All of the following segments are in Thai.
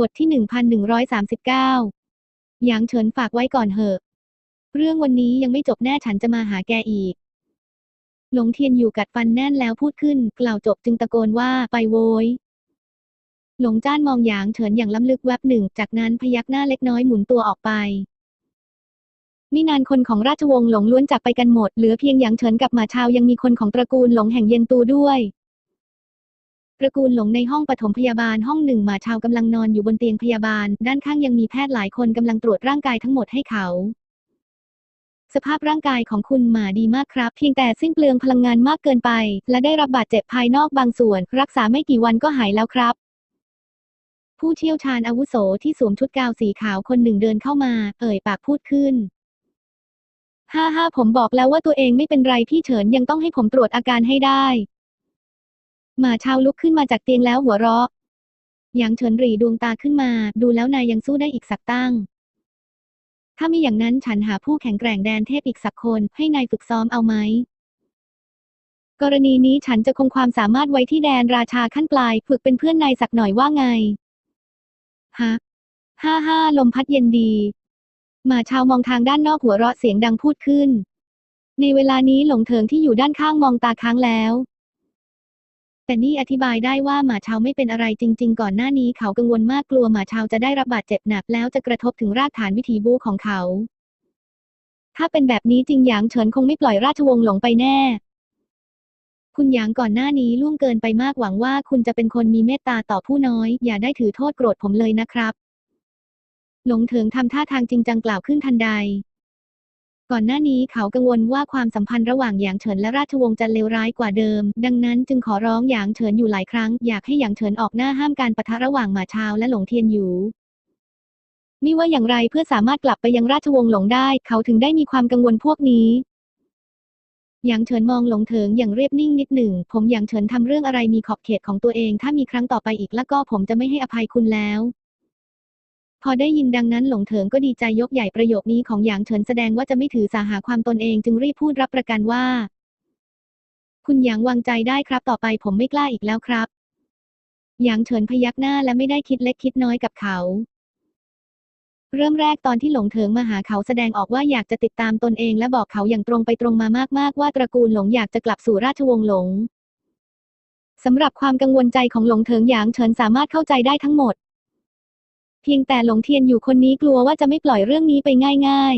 บทที่ 1139 หยางเฉินฝากไว้ก่อนเหอะ เรื่องวันนี้ยังไม่จบแน่ฉันจะมาหาแกอีก หลงเทียนอยู่กัดฟันแน่นแล้วพูดขึ้น กล่าวจบจึงตะโกนว่าไปโวย หลงจ้านมองหยางเฉินอย่างล้ำลึกแวบหนึ่ง จากนั้นพยักหน้าเล็กน้อยหมุนตัวออกไปมินานคนของราชวงศ์หลงล้วนจากไปกันหมด เหลือเพียงหยางเฉินกับหมาชาวยังมีคนของตระกูลหลงแห่งเย็นตูด้วย ตระกูลหลงในห้องปฐมพยาบาลห้องหนึ่งหมาชาวกำลังนอนอยู่บนเตียงพยาบาล ด้านข้างยังมีแพทย์หลายคนกำลังตรวจร่างกายทั้งหมดให้เขา สภาพร่างกายของคุณหมาดีมากครับ เพียงแต่สิ้นเปลืองพลังงานมากเกินไป และได้รับบาดเจ็บภายนอกบางส่วน รักษาไม่กี่วันก็หายแล้วครับ ผู้เชี่ยวชาญอาวุโสที่สวมชุดกาวสีขาวคนหนึ่งเดินเข้ามา เอ่ยปากพูดขึ้นฮ่าฮ่าผมบอกแล้วว่าตัวเองไม่เป็นไรพี่เฉินยังต้องให้ผมตรวจอาการให้ได้ หมาชาวลุกขึ้นมาจากเตียงแล้วหัวเราะหยางเฉินหรีดวงตาขึ้นมา ดูแล้วนายยังสู้ได้อีกสักตั้ง ถ้าไม่อย่างนั้นฉันหาผู้แข็งแกร่งแดนเทพอีกสักคน ให้นายฝึกซ้อมเอาไหม กรณีนี้ฉันจะคงความสามารถไว้ที่แดนราชาขั้นปลาย ฝึกเป็นเพื่อนนายสักหน่อยว่าไง ฮะห้าห้าลมพัดเย็นดี หมาชาวมองทางด้านนอกหัวเราะเสียงดังพูดขึ้น ในเวลานี้หลงเถิงที่อยู่ด้านข้างมองตาค้างแล้ว แต่นี่อธิบายได้ว่าหมาชาวไม่เป็นอะไรจริง ๆ ก่อนหน้านี้เขากังวลมากกลัวหมาชาวจะได้รับบาดเจ็บหนักแล้วจะกระทบถึงรากฐานวิถีบูของเขา ถ้าเป็นแบบนี้จริงหยางเฉินคงไม่ปล่อยราชวงศ์หลงไปแน่ คุณหยางก่อนหน้านี้ล่วงเกินไปมากหวังว่าคุณจะเป็นคนมีเมตตาต่อผู้น้อย อย่าได้ถือโทษโกรธผมเลยนะครับ หลงเถิงทำท่าทางจริงจังกล่าวขึ้นทันใด ก่อนหน้านี้เขากังวลว่าความสัมพันธ์ระหว่างหยางเฉินและราชวงศ์จะเลวร้ายกว่าเดิม ดังนั้นจึงขอร้องหยางเฉินอยู่หลายครั้ง อยากให้หยางเฉินออกหน้าห้ามการปะทะระหว่างหมาชาวและหลงเทียนอยู่มิว่าอย่างไรเพื่อสามารถกลับไปยังราชวงศ์หลงได้ เขาถึงได้มีความกังวลพวกนี้หยางเฉินมองหลงเถิงอย่างเรียบนิ่งนิดหนึ่ง ผมหยางเฉินทำเรื่องอะไรมีขอบเขตของตัวเอง ถ้ามีครั้งต่อไปอีกแล้วก็ผมจะไม่ให้อภัยคุณแล้ว พอได้ยินดังนั้นหลงเถิงก็ดีใจยกใหญ่ประโยคนี้ของหยางเฉินแสดงว่าจะไม่ถือสาหาความตนเองจึงรีบพูดรับประกันว่า คุณหยางวางใจได้ครับต่อไปผมไม่กล้าอีกแล้วครับหยางเฉินพยักหน้าและไม่ได้คิดเล็กคิดน้อยกับเขา เริ่มแรกตอนที่หลงเถิงมาหาเขาแสดงออกว่าอยากจะติดตามตนเองและบอกเขาอย่างตรงไปตรงมามากๆ ว่าตระกูลหลงอยากจะกลับสู่ราชวงศ์หลงสำหรับความกังวลใจของหลงเถิงหยางเฉินสามารถเข้าใจได้ทั้งหมด เพียงแต่หลงเทียนอยู่คนนี้กลัวว่าจะไม่ปล่อยเรื่องนี้ไปง่าย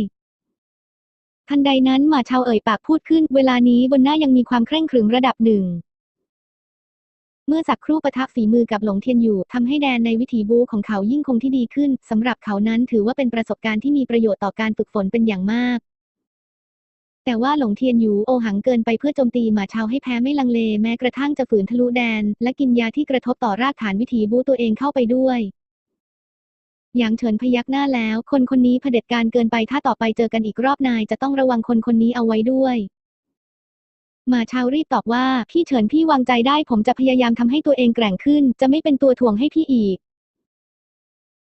ๆทันใดนั้นหมาชาวเอ่ยปากพูดขึ้น เวลานี้บนหน้ายังมีความเคร่งขรึมระดับหนึ่ง เมื่อสักครู่ประทับฝีมือกับหลงเทียนอยู่ทำให้แดนในวิถีบูของเขายิ่งคงที่ดีขึ้นสำหรับเขานั้นถือว่าเป็นประสบการณ์ที่มีประโยชน์ต่อการฝึกฝนเป็นอย่างมาก แต่ว่าหลงเทียนอยู่โอหังเกินไปเพื่อโจมตีหมาชาวให้แพ้ไม่ลังเลแม้กระทั่งจะฝืนทะลุแดน และกินยาที่กระทบต่อรากฐานวิถีบูตัวเองเข้าไปด้วย หยางเฉินพยักหน้าแล้ว คนคนนี้เผด็จการเกินไปถ้าต่อไปเจอกันอีกรอบนายจะต้องระวังคนคนนี้เอาไว้ด้วยมาชาวรีบตอบว่าพี่เฉินพี่วางใจได้ ผมจะพยายามทำให้ตัวเองแกร่งขึ้น จะไม่เป็นตัวถ่วงให้พี่อีก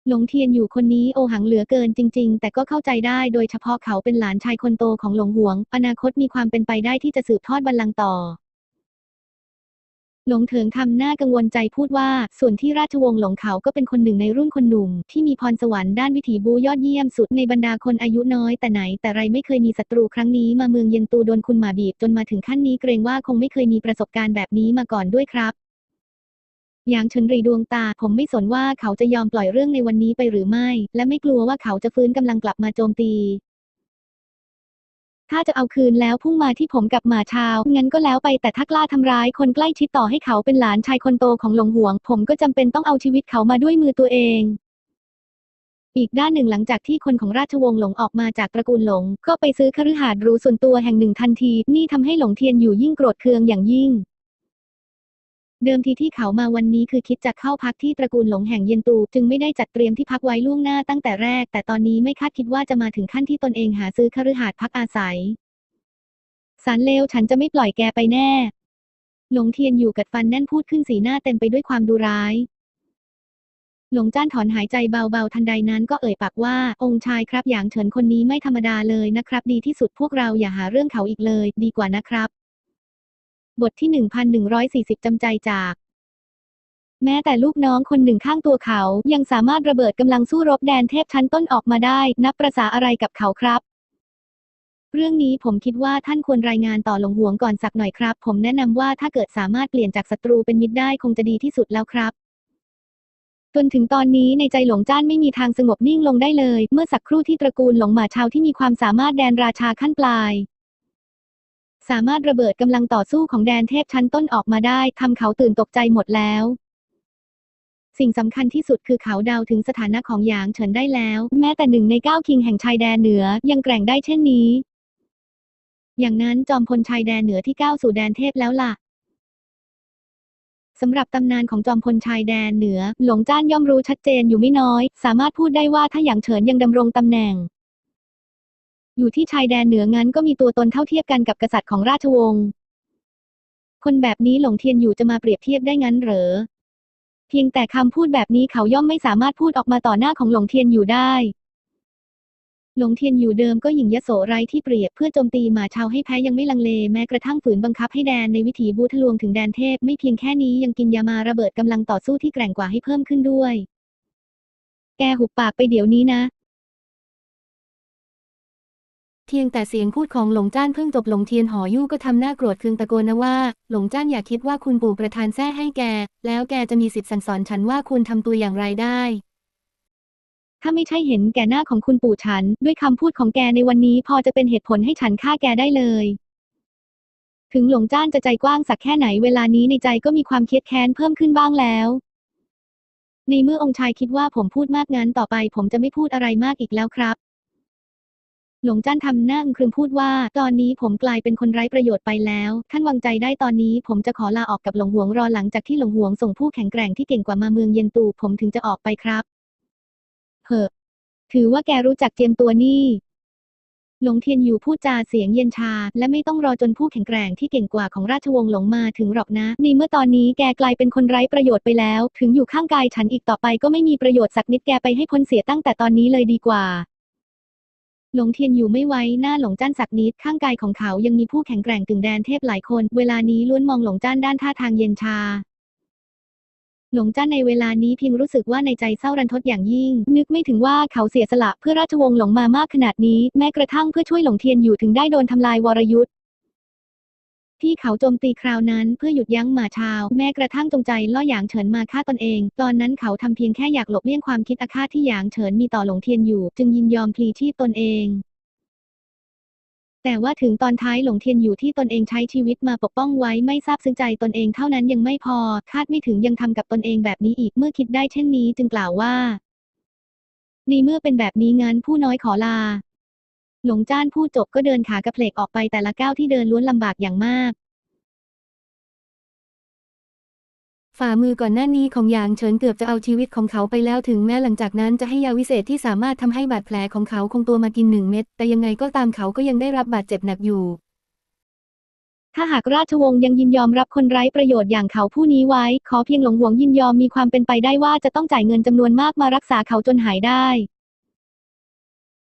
หลงเทียนอยู่คนนี้โอหังเหลือเกินจริง ๆ แต่ก็เข้าใจได้โดยเฉพาะเขาเป็นหลานชายคนโตของหลงหวง อนาคตมีความเป็นไปได้ที่จะสืบทอดบัลลังก์ต่อ หลงเถิงทำหน้ากังวลใจพูดว่า ส่วนที่ราชวงศ์หลงเขาก็เป็นคนหนึ่งในรุ่นคนหนุ่ม ที่มีพรสวรรค์ด้านวิถีบูยอดเยี่ยมสุดในบรรดาคนอายุน้อยแต่ไหน แต่ไรไม่เคยมีศัตรูครั้งนี้มาเมืองเย็นตูโดนคุณหมาบีบจนมาถึงขั้นนี้เกรงว่าคงไม่เคยมีประสบการณ์แบบนี้มาก่อนด้วยครับหยางเฉินรีดวงตาผมไม่สนว่าเขาจะยอมปล่อยเรื่องในวันนี้ไปหรือไม่ และไม่กลัวว่าเขาจะฟื้นกำลังกลับมาโจมตี ถ้าจะเอาคืนแล้วพุ่งมาที่ผมกับหมาชาว งั้นก็แล้วไปแต่ถ้ากล้าทำร้ายคนใกล้ชิดต่อให้เขาเป็นหลานชายคนโตของหลงหวง ผมก็จำเป็นต้องเอาชีวิตเขามาด้วยมือตัวเองอีกด้านหนึ่งหลังจากที่คนของราชวงศ์หลงออกมาจากตระกูลหลง ก็ไปซื้อคฤหาสน์หรูส่วนตัวแห่งหนึ่งทันที นี่ทำให้หลงเทียนอยู่ยิ่งโกรธเคืองอย่างยิ่ง เดิมทีที่เขามาวันนี้คือคิดจะเข้าพักที่ตระกูลหลงแห่งเย็นตู จึงไม่ได้จัดเตรียมที่พักไว้ล่วงหน้าตั้งแต่แรก แต่ตอนนี้ไม่คาดคิดว่าจะมาถึงขั้นที่ตนเองหาซื้อคฤหาสน์พักอาศัย สารเลวฉันจะไม่ปล่อยแกไปแน่ หลงเทียนอยู่กัดฟันแน่นพูดขึ้นสีหน้าเต็มไปด้วยความดูร้าย หลงจ้านถอนหายใจเบาๆทันใดนั้นก็เอ่ยปากว่า องค์ชายครับอย่างเฉินคนนี้ไม่ธรรมดาเลยนะครับ ดีที่สุดพวกเราอย่าหาเรื่องเขาอีกเลย ดีกว่านะครับ บทที่ 1140 จำใจจาก แม้แต่ลูกน้องคนหนึ่งข้างตัวเขา ยังสามารถระเบิดกำลังสู้รบแดนเทพชั้นต้นออกมาได้ นับประษาอะไรกับเขาครับ เรื่องนี้ผมคิดว่าท่านควรรายงานต่อหลงหวงก่อนสักหน่อยครับ ผมแนะนำว่าถ้าเกิดสามารถเปลี่ยนจากศัตรูเป็นมิตรได้คงจะดีที่สุดแล้วครับจนถึงตอนนี้ในใจหลงจ้านไม่มีทางสงบนิ่งลงได้เลย เมื่อสักครู่ที่ตระกูลหลงหมาชาวที่มีความสามารถแดนราชาขั้นปลาย สามารถระเบิดกำลังต่อสู้ของแดนเทพชั้นต้นออกมาได้ทำเขาตื่นตกใจหมดแล้ว สิ่งสำคัญที่สุดคือเขาเดาถึงสถานะของหยางเฉินได้แล้ว แม้แต่หนึ่งในเก้าคิงแห่งชายแดนเหนือยังแกร่งได้เช่นนี้ อย่างนั้นจอมพลชายแดนเหนือที่ก้าวสู่แดนเทพแล้วล่ะสำหรับตำนานของจอมพลชายแดนเหนือ หลงจ้านย่อมรู้ชัดเจนอยู่ไม่น้อย สามารถพูดได้ว่าถ้าหยางเฉินยังดำรงตำแหน่ง อยู่ที่ชายแดนเหนืองั้นก็มีตัวตนเท่าเทียบกันกับกษัตริย์ของราชวงศ์ คนแบบนี้หลงเทียนอยู่จะมาเปรียบเทียบได้งั้นเหรอ เพียงแต่คำพูดแบบนี้เขาย่อมไม่สามารถพูดออกมาต่อหน้าของหลงเทียนอยู่ได้ หลงเทียนอยู่เดิมก็หยิ่งยโสไร้ที่เปรียบเพื่อโจมตีหมาชาวให้แพ้ยังไม่ลังเลแม้กระทั่งฝืนบังคับให้แดนในวิถีบูทะลวงถึงแดนเทพไม่เพียงแค่นี้ยังกินยามาระเบิดกำลังต่อสู้ที่แกร่งกว่าให้เพิ่มขึ้นด้วย แกหุบปากไปเดี๋ยวนี้นะ เพียงแต่เสียงพูดของหลงจ้านเพิ่งจบหลงเทียนหอยู่ก็ทำหน้าโกรธเคืองตะโกนนะว่า หลงจ้านอย่าคิดว่าคุณปู่ประทานแท้ให้แก แล้วแกจะมีสิทธิ์สั่งสอนฉันว่าคุณทำตัวอย่างไรได้ ถ้าไม่ใช่เห็นแก่หน้าของคุณปู่ฉัน ด้วยคำพูดของแกในวันนี้พอจะเป็นเหตุผลให้ฉันฆ่าแกได้เลย ถึงหลงจ้านจะใจกว้างสักแค่ไหนเวลานี้ในใจก็มีความเครียดแค้นเพิ่มขึ้นบ้างแล้วในเมื่อองค์ชายคิดว่าผมพูดมากงั้นต่อไป ผมจะไม่พูดอะไรมากอีกแล้วครับ หลงจ้านทำหน้าอึมครึมพูดว่า ตอนนี้ผมกลายเป็นคนไร้ประโยชน์ไปแล้ว ท่านวางใจได้ตอนนี้ผมจะขอลาออกกับหลงหวงรอหลังจากที่หลงหวงส่งผู้แข็งแกร่งที่เก่งกว่ามาเมืองเย็นตูผมถึงจะออกไปครับเฮ้อถือว่าแกรู้จักเจียมตัวนี่หลงเทียนอยู่พูดจาเสียงเย็นชา และไม่ต้องรอจนผู้แข็งแกร่งที่เก่งกว่าของราชวงศ์หลงมาถึงหรอกนะในเมื่อตอนนี้แกกลายเป็นคนไร้ประโยชน์ไปแล้ว ถึงอยู่ข้างกายฉันอีกต่อไปก็ไม่มีประโยชน์สักนิดแกไปให้พ้นเสียตั้งแต่ตอนนี้เลยดีกว่า หลงเทียนอยู่ไม่ไว้หน้าหลงจ้านสักนิดข้างกายของเขายังมีผู้แข็งแกร่งถึงแดนเทพหลายคน เวลานี้ล้วนมองหลงจ้านด้านท่าทางเย็นชา หลงจ้านในเวลานี้เพียงรู้สึกว่าในใจเศร้ารันทดอย่างยิ่ง นึกไม่ถึงว่าเขาเสียสละเพื่อราชวงศ์หลงมามากขนาดนี้ แม้กระทั่งเพื่อช่วยหลงเทียนอยู่ถึงได้โดนทำลายวรยุทธ์ ที่เขาโจมตีคราวนั้นเพื่อหยุดยั้งหมาชาว แม้กระทั่งจงใจล่อหยางเฉินมาฆ่าตนเอง ตอนนั้นเขาทำเพียงแค่อยากหลบเลี่ยงความคิดอาฆาตที่หยางเฉินมีต่อหลงเทียนอยู่ จึงยินยอมพลีชีพตนเองแต่ว่าถึงตอนท้ายหลงเทียนอยู่ที่ตนเองใช้ชีวิตมาปกป้องไว้ไม่ทราบซึ้งใจตนเองเท่านั้นยังไม่พอ คาดไม่ถึงยังทำกับตนเองแบบนี้อีกเมื่อคิดได้เช่นนี้จึงกล่าวว่าในเมื่อเป็นแบบนี้งั้นผู้น้อยขอลา หลงจ้านผู้จบก็เดินขากระเพลกออกไปแต่ละก้าวที่เดินล้วนลำบากอย่างมาก ฝ่ามือก่อนหน้านี้ของหยางเฉินเกือบจะเอาชีวิตของเขาไปแล้วถึงแม้หลังจากนั้นจะให้ยาวิเศษที่สามารถทำให้บาดแผลของเขาคงตัวมากินหนึ่งเม็ดแต่ยังไงก็ตามเขาก็ยังได้รับบาดเจ็บหนักอยู่ ถ้าหากราชวงศ์ยังยินยอมรับคนไร้ประโยชน์อย่างเขาผู้นี้ไว้ ขอเพียงหลงหวงยินยอมมีความเป็นไปได้ว่าจะต้องจ่ายเงินจำนวนมากมารักษาเขาจนหายได้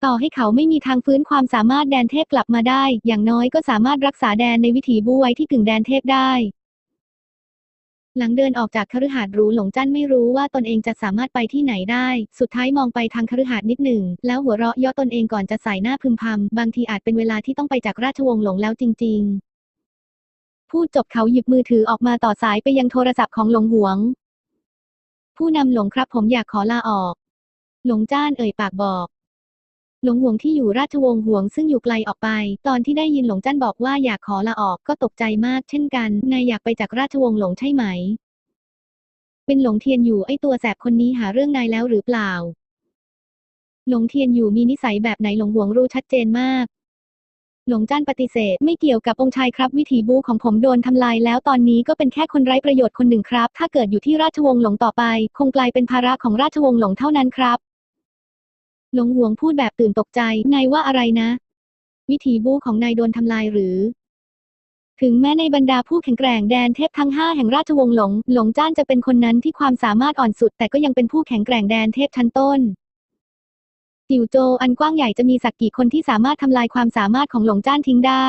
ต่อให้เขาไม่มีทางฟื้นความสามารถแดนเทพกลับมาได้ อย่างน้อยก็สามารถรักษาแดนในวิถีบูไว้ที่กึ่งแดนเทพได้ หลังเดินออกจากคฤหาสน์หรูหลงจั้นไม่รู้ว่าตนเองจะสามารถไปที่ไหนได้ สุดท้ายมองไปทางคฤหาสน์นิดหนึ่ง แล้วหัวเราะย่อตนเองก่อนจะใส่หน้าพึมพำ บางทีอาจเป็นเวลาที่ต้องไปจากราชวงศ์หลงแล้วจริง ๆ พูดจบเขาหยิบมือถือออกมาต่อสายไปยังโทรศัพท์ของหลงหวง ผู้นำหลงครับผมอยากขอลาออก หลงจ้านเอ่ยปากบอก หลงหวงที่อยู่ราชวงศ์หวงซึ่งอยู่ไกลออกไป ตอนที่ได้ยินหลงจั้นบอกว่าอยากขอลาออกก็ตกใจมากเช่นกัน นายอยากไปจากราชวงศ์หลงใช่ไหม เป็นหลงเทียนอยู่ไอตัวแสบคนนี้หาเรื่องนายแล้วหรือเปล่า หลงเทียนอยู่มีนิสัยแบบไหนหลงหวงรู้ชัดเจนมากหลงจ้านปฏิเสธ ไม่เกี่ยวกับองค์ชายครับ วิถีบูของผมโดนทำลายแล้วตอนนี้ก็เป็นแค่คนไร้ประโยชน์คนหนึ่งครับ ถ้าเกิดอยู่ที่ราชวงศ์หลงต่อไป คงกลายเป็นภาระของราชวงศ์หลงเท่านั้นครับ หลงหวงพูดแบบตื่นตกใจนายว่าอะไรนะ วิถีบูของนายโดนทำลายหรือ ถึงแม้ในบรรดาผู้แข็งแกร่งแดนเทพทั้งห้าแห่งราชวงศ์หลง หลงจ้านจะเป็นคนนั้นที่ความสามารถอ่อนสุด แต่ก็ยังเป็นผู้แข็งแกร่งแดนเทพชั้นต้นจิวโจอันกว้างใหญ่จะมีสักกี่คนที่สามารถทำลายความสามารถของหลงจ้านทิ้งได้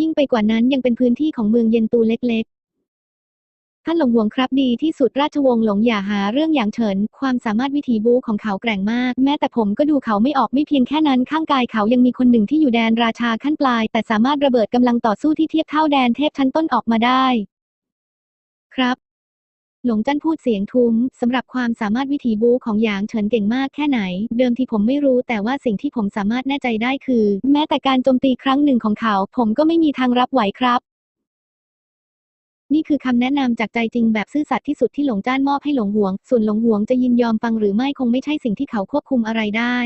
ยิ่งไปกว่านั้นยังเป็นพื้นที่ของเมืองเย็นตูเล็ก ท่านหลงหวงครับดีที่สุดราชวงศ์หลงอย่าหาเรื่องอย่างเฉิน ความสามารถวิถีบูของเขาแกร่งมาก แม้แต่ผมก็ดูเขาไม่ออกไม่เพียงแค่นั้นข้างกายเขายังมีคนหนึ่งที่อยู่แดนราชาขั้นปลาย แต่สามารถระเบิดกำลังต่อสู้ที่เทียบเท่าแดนเทพชั้นต้นออกมาได้ ครับ หลงจันพูดเสียงทุ้มสำหรับความสามารถวิถีบูของหยางเฉินเก่งมากแค่ไหน เดิมทีผมไม่รู้แต่ว่าสิ่งที่ผมสามารถแน่ใจได้คือ แม้แต่การโจมตีครั้งหนึ่งของเขา ผมก็ไม่มีทางรับไหวครับ นี่คือคำแนะนำจากใจจริงแบบซื่อสัตย์ที่สุดที่หลงจ้านมอบให้หลงหวง ส่วนหลงหวงจะยินยอมฟังหรือไม่คงไม่ใช่สิ่งที่เขาควบคุมอะไรได้